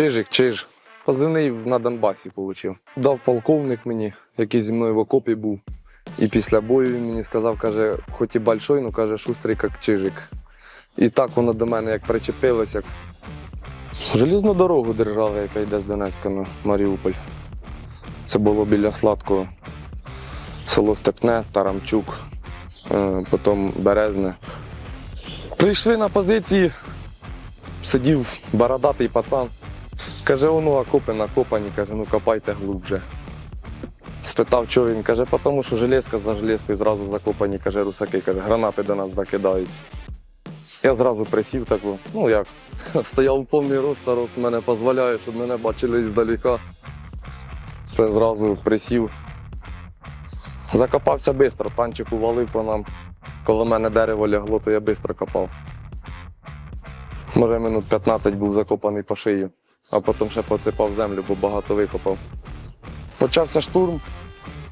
Чижик, чиж. Позивний на Донбасі отримав. Дав полковник мені, який зі мною в окопі був. І після бою він мені сказав, каже, хоч і большой, ну каже, шустрий, як чижик. І так воно до мене як причепилось, як желізну дорогу держали, яка йде з Донецька на Маріуполь. Це було біля Сладкого. Село Степне, Тарамчук, е, потім Березне. Прийшли на позиції, сидів бородатий пацан. Каже, воно окопи накопані, каже, ну копайте глубже. Спитав, що він каже, тому що железка за железкою зразу закопані, каже, русаки, каже, гранати до нас закидають. Я зразу присів так, ну як, стояв у повний рост, а рост мене дозволяє, щоб мене бачили здалека. Це зразу присів. Закопався швидко, танчик увалив по нам. Коли мене дерево лягло, то я швидко копав. Може, минут 15 був закопаний по шию, а потім ще поцепав землю, бо багато викопав. Почався штурм,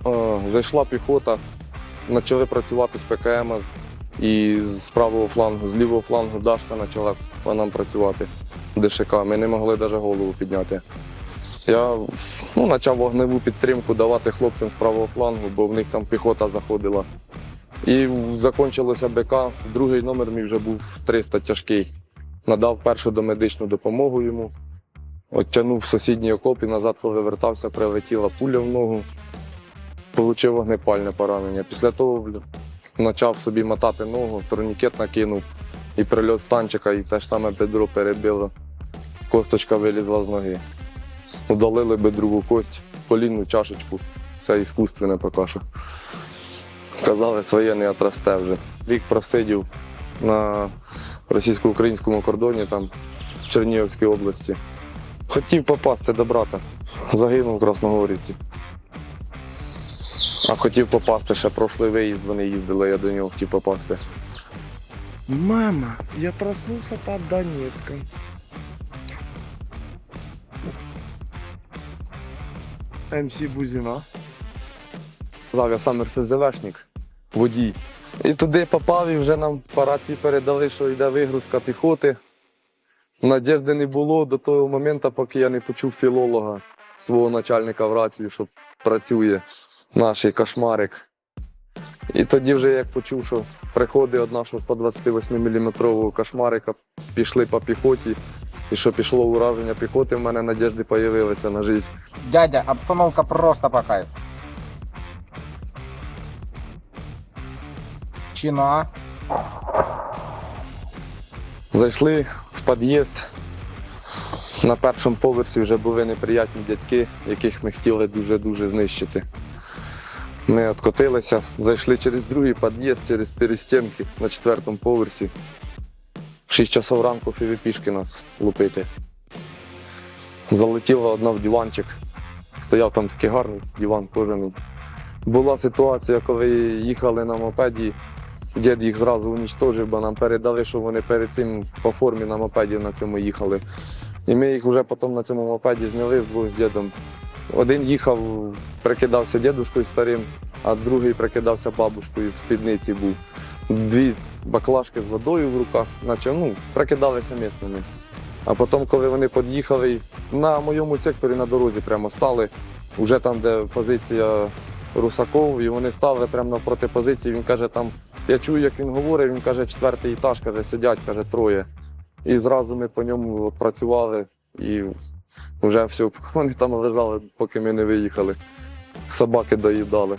е, зайшла піхота, почали працювати з ПКМ і з правого флангу, з лівого флангу Дашка почала по нам працювати. ДШК. Ми не могли навіть голову підняти. Я ну, почав вогневу підтримку давати хлопцям з правого флангу, бо в них там піхота заходила. І закінчилося БК. Другий номер мій вже був 300 тяжкий. Надав першу домедичну допомогу йому. Оттягнув в сусідній окоп і назад, коли вертався, прилетіла пуля в ногу. Получив вогнепальне поранення. Після того почав собі мотати ногу, турнікет накинув і прильот з танчика, і те ж саме бедро перебило. Косточка вилізла з ноги. Удалили бедрову кость, колінну чашечку, все іскусственне поки що. Казали, своє не отрасте вже. Рік просидів на російсько-українському кордоні, там, в Чернігівській області. Хотів попасти до брата. Загинув в Красногорівці. А хотів попасти ще прошлий виїзд, вони їздили, я до нього хотів попасти. Мама, я проснулся под Донецком. МС Бузина. Казав, я сам РСЗВшник, водій. І туди попав, і вже нам по рації передали, що йде вигрузка піхоти. Надіжди не було до того моменту, поки я не почув філолога свого начальника в рацію, що працює наш кошмарик. І тоді вже як почув, що приходить од нашого 128 мм кошмарика, пішли по піхоті, і що пішло ураження піхоти, в мене надіжди з'явилися на життя. Дядя, обстановка просто по кайфу. Чина. Зайшли в під'їзд. На першому поверсі вже були неприятні дядьки, яких ми хотіли дуже-дуже знищити. Ми відкотилися, зайшли через другий під'їзд, через перестінки на четвертому поверсі. 6 часов ранку фівіпішки нас лупити. Залетіла одна в диванчик. Стояв там такий гарний диван кожаний. Була ситуація, коли їхали на мопеді, Дід їх зразу унічтожив, бо нам передали, що вони перед цим по формі на мопеді на цьому їхали. І ми їх вже потім на цьому мопеді зняли вдвох з дідом. Один їхав, прикидався дідушкою старим, а другий прикидався бабушкою в спідниці був. Дві баклажки з водою в руках, наче ну, прикидалися місними. А потім, коли вони під'їхали, на моєму секторі на дорозі прямо стали, вже там, де позиція Русаков, і вони стали прямо навпроти позиції. Він каже, там я чую, як він говорить, він каже, четвертий етаж, каже, сидять, каже, троє. І зразу ми по ньому працювали і вже все, вони там лежали, поки ми не виїхали. Собаки доїдали.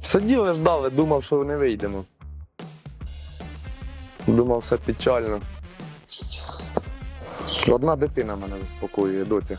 Сиділи, ждали, думав, що не вийдемо. Думав, все печально. Одна дитина мене заспокоює, доця.